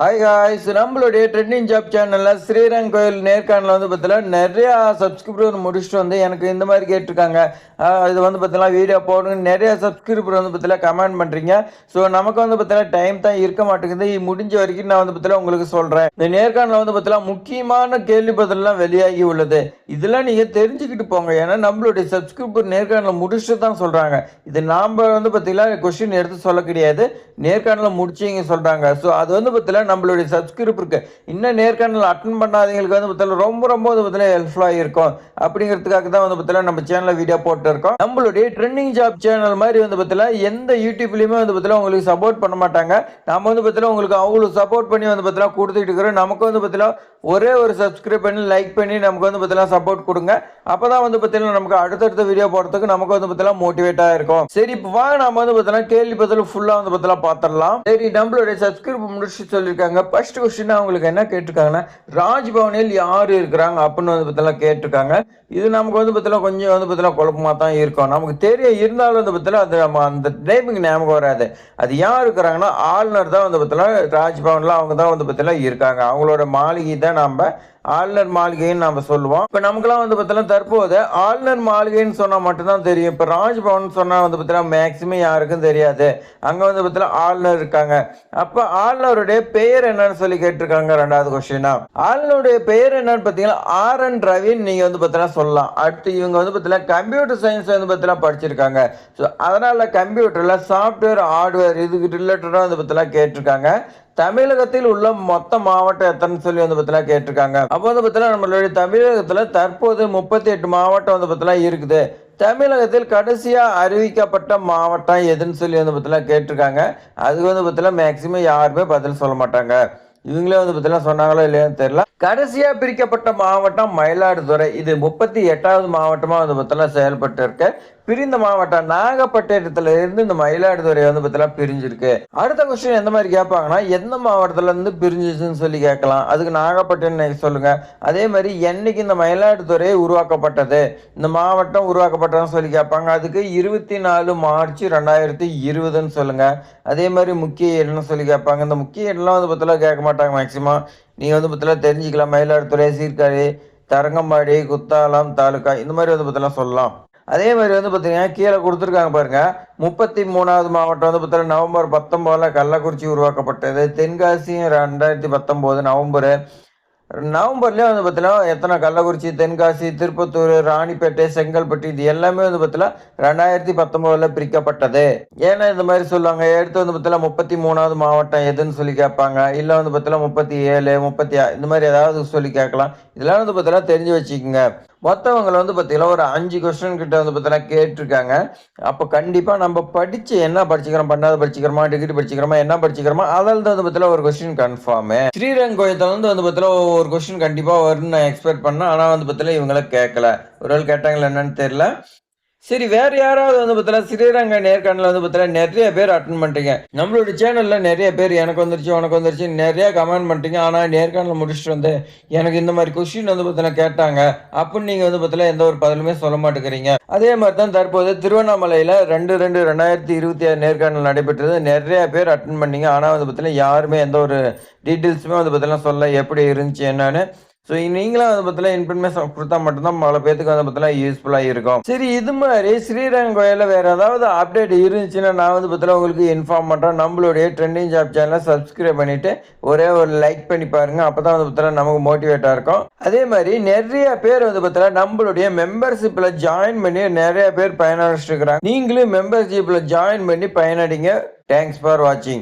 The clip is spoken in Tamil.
ஹாய் ஸோ நம்மளுடைய ட்ரெண்டிங் ஜாப் சேனலில் ஸ்ரீரங் கோயில் நேர்காணலில் வந்து பார்த்தீங்கன்னா நிறையா சப்ஸ்கிரிப்டர் முடிச்சுட்டு வந்து எனக்கு இந்த மாதிரி கேட்டிருக்காங்க. இது வந்து பார்த்தீங்கன்னா வீடியோ போடுங்க. நிறைய சப்ஸ்கிரிப்டர் வந்து பார்த்தீங்கன்னா கமெண்ட் பண்ணுறீங்க ஸோ நமக்கு வந்து பார்த்தீங்கன்னா டைம் தான் இருக்க மாட்டேங்குது. முடிஞ்ச வரைக்கும் நான் வந்து பார்த்தீங்கன்னா உங்களுக்கு சொல்கிறேன் இந்த நேர்காணலில் வந்து பார்த்தீங்கன்னா முக்கியமான கேள்வி பதிலெலாம் வெளியாகி உள்ளது. இதெல்லாம் நீங்கள் தெரிஞ்சுக்கிட்டு போங்க. ஏன்னா நம்மளுடைய சப்ஸ்கிரிப்டர் நேர்காணலில் முடிச்சுட்டு தான் சொல்கிறாங்க இது நாம் வந்து பார்த்தீங்கன்னா கொஸ்டின் எடுத்து சொல்ல கிடையாது. நேர்காணலில் முடிச்சிங்க சொல்கிறாங்க ஸோ அது வந்து பார்த்தீங்கன்னா நம்மளுடைய சப்ஸ்கிரிப்பருக்கு இன்னும் நேர்காணல் அட்டன் பண்ணாதவங்களுக்கு வந்து பார்த்தீங்கன்னா ரொம்ப ரொம்ப வந்து பார்த்தீங்கன்னா ஹெல்ப்ஃபுல்லாக இருக்கும் அப்படிங்கிறதுக்காக தான் வந்து பார்த்தீங்கன்னா நம்ம சேனலில் வீடியோ போட்டிருக்கோம். நம்மளுடைய ட்ரெண்டிங் ஜாப் சேனல் மாதிரி வந்து பார்த்தீங்கன்னா எந்த யூடியூப்லையுமே வந்து பார்த்தீங்கன்னா உங்களுக்கு சப்போர்ட் பண்ண மாட்டாங்க. நம்ம வந்து பார்த்தீங்கன்னா உங்களுக்கு அவ்வளோ சப்போர்ட் பண்ணி வந்து பார்த்தீங்கன்னா கொடுத்துட்டு இருக்கிறோம். நமக்கு வந்து பார்த்தீங்கன்னா ஒரே ஒரு சப்ஸ்கிரைப் பண்ணி லைக் பண்ணி நமக்கு வந்து பார்த்தீங்கன்னா சப்போர்ட் கொடுங்க அப்போ தான் வந்து பார்த்தீங்கன்னா நமக்கு அடுத்தடுத்த வீடியோ போடுறதுக்கு நமக்கு வந்து பார்த்தீங்கன்னா மோட்டிவேட்டாக இருக்கும் சரி இப்போ வாங்க நம்ம வந்து பார்த்தீங்கன்னா கேள்வி பதில் ஃபுல்லாக வந்து பார்த்தீங்கன்னா பார்த்துடலாம் சரி நம்மளுடைய சப்ஸ்கிரைப் முடிச்சு சொல்லியிருக்காங்க ஃபர்ஸ்ட் கொஸ்டின் அவங்களுக்கு என்ன கேட்டிருக்காங்கன்னா ராஜ்பவனில் யார் இருக்கிறாங்க அப்படின்னு வந்து பார்த்தீங்கன்னா கேட்டிருக்காங்க இது நமக்கு வந்து பார்த்தீங்கன்னா கொஞ்சம் வந்து பார்த்தீங்கன்னா குழப்பமாக தான் இருக்கும் நமக்கு தெரியும் இருந்தாலும் வந்து பார்த்தீங்கன்னா அது நம்ம அந்த டைமிங் ஞாபகம் வராது அது யார் இருக்கிறாங்கன்னா ஆளுநர் தான் வந்து பார்த்தீங்கன்னா ராஜ்பவனில் அவங்க தான் வந்து பார்த்தீங்கன்னா இருக்காங்க அவங்களோட மாளிகை தான் நம்ம ஆளுநர் மாளிகைன்னு நம்ம சொல்லுவோம். இப்போ நமக்குலாம் வந்து பார்த்தோம்னா தற்போது ஆளுநர் மாளிகைன்னு சொன்னால் மட்டும்தான் தெரியும். இப்போ ராஜ்பவன் சொன்னால் வந்து பார்த்தீங்கன்னா மேக்ஸிமம் யாருக்கும் தெரியாது. அங்கே வந்து பார்த்தீங்கன்னா ஆளுநர் இருக்காங்க. அப்போ ஆளுநருடைய பெயர் என்னன்னு சொல்லி கேட்டிருக்காங்க ரெண்டாவது கொஸ்டினா ஆளுநருடைய பெயர் என்னன்னு பார்த்தீங்கன்னா ஆர் என் ரவின்னு நீங்கள் வந்து பார்த்தீங்கன்னா சொல்லலாம். அடுத்து இவங்க வந்து பார்த்தீங்கன்னா கம்ப்யூட்டர் சயின்ஸ் வந்து பார்த்தீங்கன்னா படிச்சிருக்காங்க. ஸோ அதனால் கம்ப்யூட்டரில் சாஃப்ட்வேர் ஹார்ட்வேர் இதுக்கு ரிலேட்டடாக வந்து பார்த்தீங்கன்னா கேட்டிருக்காங்க. தமிழகத்தில் உள்ள மொத்த மாவட்டம் எத்தனை சொல்லி வந்து பார்த்தீங்கன்னா கேட்டிருக்காங்க. அப்போ வந்து பார்த்தீங்கன்னா நம்மளுடைய தமிழகத்தில் தற்போது முப்பத்தி எட்டு மாவட்டம் வந்து பார்த்தீங்கன்னா இருக்குது. தமிழகத்தில் கடைசியாக அறிவிக்கப்பட்ட மாவட்டம் எதுன்னு சொல்லி வந்து பார்த்தீங்கன்னா கேட்டிருக்காங்க. அதுக்கு வந்து பார்த்தீங்கன்னா மேக்சிமம் யாருமே பதில் சொல்ல மாட்டாங்க. இவங்களே வந்து பார்த்தீங்கன்னா சொன்னாங்களோ இல்லையான்னு தெரியல. கடைசியாக பிரிக்கப்பட்ட மாவட்டம் மயிலாடுதுறை. இது முப்பத்தி எட்டாவது மாவட்டமாக வந்து பார்த்தீங்கன்னா செயல்பட்டு இருக்கு. பிரிந்த மாவட்டம் நாகப்பட்டினத்துல இருந்து இந்த மயிலாடுதுறை வந்து பார்த்தீங்கன்னா பிரிஞ்சிருக்கு. அடுத்த கொஸ்டின் எந்த மாதிரி கேட்பாங்கன்னா எந்த மாவட்டத்துல இருந்து பிரிஞ்சிச்சுன்னு சொல்லி கேட்கலாம். அதுக்கு நாகப்பட்டினம் சொல்லுங்க. அதே மாதிரி என்னைக்கு இந்த மயிலாடுதுறை உருவாக்கப்பட்டது? இந்த மாவட்டம் உருவாக்கப்பட்டதுன்னு சொல்லி கேட்பாங்க. அதுக்கு இருபத்தி நாலு மார்ச் ரெண்டாயிரத்தி இருபதுன்னு சொல்லுங்க. அதே மாதிரி முக்கிய இடம்னு சொல்லி கேட்பாங்க. இந்த முக்கிய இடம்லாம் வந்து பார்த்தீங்கன்னா கேட்க மாட்டாங்க மேக்சிமம் நீங்கள் வந்து பார்த்தீங்கன்னா தெரிஞ்சுக்கலாம். மயிலாடுதுறை சீர்காழி தரங்கம்பாடி குத்தாலம் தாலுக்கா இந்த மாதிரி வந்து பார்த்தீங்கன்னா சொல்லலாம். அதே மாதிரி வந்து பார்த்தீங்கன்னா கீழே கொடுத்துருக்காங்க பாருங்கள் முப்பத்தி மூணாவது மாவட்டம் வந்து பார்த்தீங்கன்னா நவம்பர் பத்தொம்போதில் கள்ளக்குறிச்சி உருவாக்கப்பட்டது. தென்காசி ரெண்டாயிரத்தி பத்தொம்போது நவம்பர். நவம்பர்லேயே வந்து பார்த்தீங்கன்னா எத்தனை கள்ளக்குறிச்சி தென்காசி திருப்பத்தூர் ராணிப்பேட்டை செங்கல்பட்டு இது எல்லாமே வந்து பார்த்தீங்கன்னா ரெண்டாயிரத்தி பத்தொம்போதில் பிரிக்கப்பட்டது. ஏன்னா இந்த மாதிரி சொல்லுவாங்க. எடுத்து வந்து பார்த்தீங்கன்னா முப்பத்தி மூணாவது மாவட்டம் எதுன்னு சொல்லி கேட்பாங்க. இல்லை வந்து பார்த்தீங்கன்னா முப்பத்தி ஏழு முப்பத்தி இந்த மாதிரி ஏதாவது சொல்லி கேட்கலாம். இதெல்லாம் வந்து பார்த்தீங்கன்னா தெரிஞ்சு வச்சுக்கோங்க. மொத்தவங்களை வந்து பார்த்தீங்கன்னா ஒரு அஞ்சு கொஸ்டின் கிட்ட வந்து பார்த்தீங்கன்னா கேட்டிருக்காங்க. அப்போ கண்டிப்பாக நம்ம படித்து என்ன படிச்சுக்கிறோம் பண்ணாத படிச்சுக்கிறோமா டிகிரி படிச்சுக்கிறோமா என்ன படிச்சுக்கிறோமா அதில் தான் வந்து பார்த்தீங்கன்னா ஒரு கொஸ்டின் கன்ஃபார்மு ஸ்ரீரங்கோயத்தில் வந்து வந்து பார்த்தீங்கன்னா ஒரு கொஸ்டின் கண்டிப்பாக வரும்னு நான் எக்ஸ்பெக்ட் பண்ணேன். ஆனால் வந்து பார்த்தீங்கன்னா இவங்களை கேட்கல ஒரு ஆள் கேட்டாங்களா என்னன்னு தெரியல. சரி வேற யாராவது வந்து பார்த்தீங்கன்னா ஸ்ரீரங்க நேர்காணல வந்து பார்த்தீங்கன்னா நிறைய பேர் அட்டன் பண்ணிட்டீங்க. நம்மளோட சேனல்ல நிறைய பேர் எனக்கு வந்துருச்சு உனக்கு வந்துருச்சு நிறைய கமெண்ட் பண்ணிட்டீங்க. ஆனால் நேர்காணல் முடிச்சுட்டு வந்து எனக்கு இந்த மாதிரி கொஸ்டின் வந்து பார்த்தீங்கன்னா கேட்டாங்க. அப்படின்னு நீங்கள் வந்து பார்த்தீங்கன்னா எந்த ஒரு பதிலுமே சொல்ல மாட்டேங்கிறீங்க. அதே மாதிரி தான் தற்போது திருவண்ணாமலையில் ரெண்டு ரெண்டு ரெண்டாயிரத்தி இருபத்தி ஆறு நேர்காணல் நடைபெற்றது. நிறைய பேர் அட்டன் பண்ணீங்க. ஆனால் வந்து பார்த்தீங்கன்னா யாருமே எந்த ஒரு டீட்டெயில்ஸுமே வந்து பார்த்தீங்கன்னா சொல்ல எப்படி இருந்துச்சு என்னன்னு ஸோ நீங்களும் அதை பற்றில இன்ஃபர்மேஷன் கொடுத்தா மட்டும்தான் பல பேத்துக்கு அதை பற்றில யூஸ்ஃபுல்லாக இருக்கும். சரி இது மாதிரி ஸ்ரீரங்கம் கோயிலில் வேறு ஏதாவது அப்டேட் இருந்துச்சுன்னா நான் வந்து பற்றில உங்களுக்கு இன்ஃபார்ம் பண்ணுறேன் நம்மளுடைய ட்ரெண்டிங் ஜாப் சேனலை சப்ஸ்கிரைப் பண்ணிவிட்டு ஒரே ஒரு லைக் பண்ணி பாருங்கள் அப்போ தான் வந்து பற்றில நமக்கு மோட்டிவேட்டாக இருக்கும். அதே மாதிரி நிறைய பேர் வந்து பார்த்தா நம்மளுடைய மெம்பர்ஷிப்பில் ஜாயின் பண்ணி நிறைய பேர் பயனடைச்சிட்டு இருக்கிறாங்க. நீங்களும் மெம்பர்ஷிப்பில் ஜாயின் பண்ணி பயனடைங்க. தேங்க்ஸ் ஃபார் வாட்சிங்